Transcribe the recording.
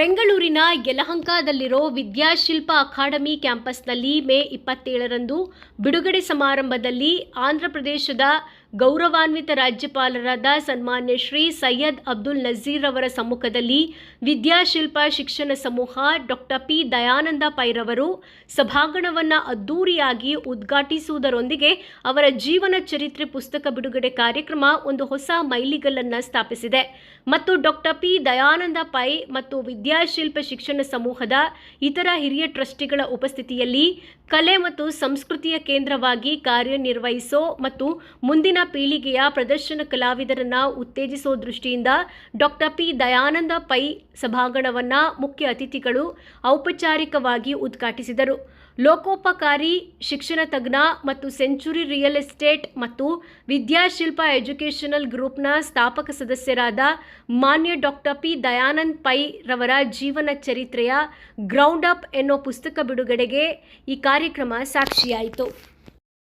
ಬೆಂಗಳೂರಿನ ಯಲಹಂಕದಲ್ಲಿರೋ ವಿದ್ಯಾಶಿಲ್ಪ ಅಕಾಡೆಮಿ ಕ್ಯಾಂಪಸ್ನಲ್ಲಿ ಮೇ ಇಪ್ಪತ್ತೇಳರಂದು ಬಿಡುಗಡೆ ಸಮಾರಂಭದಲ್ಲಿ ಆಂಧ್ರಪ್ರದೇಶದ ಗೌರವಾನ್ವಿತ ರಾಜ್ಯಪಾಲರಾದ ಸನ್ಮಾನ್ಯ ಶ್ರೀ ಸೈಯದ್ ಅಬ್ದುಲ್ ನಜೀರ್ ಅವರ ಸಮ್ಮುಖದಲ್ಲಿ ವಿದ್ಯಾಶಿಲ್ಪ ಶಿಕ್ಷಣ ಸಮೂಹ ಡಾಕ್ಟರ್ ಪಿ ದಯಾನಂದ ಪೈರವರು ಸಭಾಂಗಣವನ್ನು ಅದ್ದೂರಿಯಾಗಿ ಉದ್ಘಾಟಿಸುವುದರೊಂದಿಗೆ ಅವರ ಜೀವನ ಚರಿತ್ರೆ ಪುಸ್ತಕ ಬಿಡುಗಡೆ ಕಾರ್ಯಕ್ರಮ ಒಂದು ಹೊಸ ಮೈಲಿಗಲ್ಲನ್ನು ಸ್ಥಾಪಿಸಿದೆ. ಮತ್ತು ಡಾಕ್ಟರ್ ಪಿ ದಯಾನಂದ ಪೈ ಮತ್ತು ವಿದ್ಯಾಶಿಲ್ಪ ಶಿಕ್ಷಣ ಸಮೂಹದ ಇತರ ಹಿರಿಯ ಟ್ರಸ್ಟಿಗಳ ಉಪಸ್ಥಿತಿಯಲ್ಲಿ ಕಲೆ ಮತ್ತು ಸಂಸ್ಕೃತಿಯ ಕೇಂದ್ರವಾಗಿ ಕಾರ್ಯನಿರ್ವಹಿಸೋ ಮತ್ತು ಮುಂದಿನ ಪೀಳಿಗೆಯ ಪ್ರದರ್ಶನ ಕಲಾವಿದರನ್ನು ಉತ್ತೇಜಿಸೋ ದೃಷ್ಟಿಯಿಂದ ಡಾಕ್ಟರ್ ಪಿ ದಯಾನಂದ ಪೈ ಸಭಾಂಗಣವನ್ನು ಮುಖ್ಯ ಅತಿಥಿಗಳು ಔಪಚಾರಿಕವಾಗಿ ಉದ್ಘಾಟಿಸಿದರು. ಲೋಕೋಪಕಾರಿ, ಶಿಕ್ಷಣ ತಜ್ಞ ಮತ್ತು ಸೆಂಚುರಿ ರಿಯಲ್ ಎಸ್ಟೇಟ್ ಮತ್ತು ವಿದ್ಯಾಶಿಲ್ಪ ಎಜುಕೇಷನಲ್ ಗ್ರೂಪ್ನ ಸ್ಥಾಪಕ ಸದಸ್ಯರಾದ ಮಾನ್ಯ ಡಾಕ್ಟರ್ ಪಿ. ದಯಾನಂದ್ ಪೈ ರವರ ಜೀವನ ಚರಿತ್ರೆಯ ಗ್ರೌಂಡ್ ಅಪ್ ಎನ್ನೋ ಪುಸ್ತಕ ಬಿಡುಗಡೆಗೆ ಈ ಕಾರ್ಯಕ್ರಮ ಸಾಕ್ಷಿಯಾಯಿತು.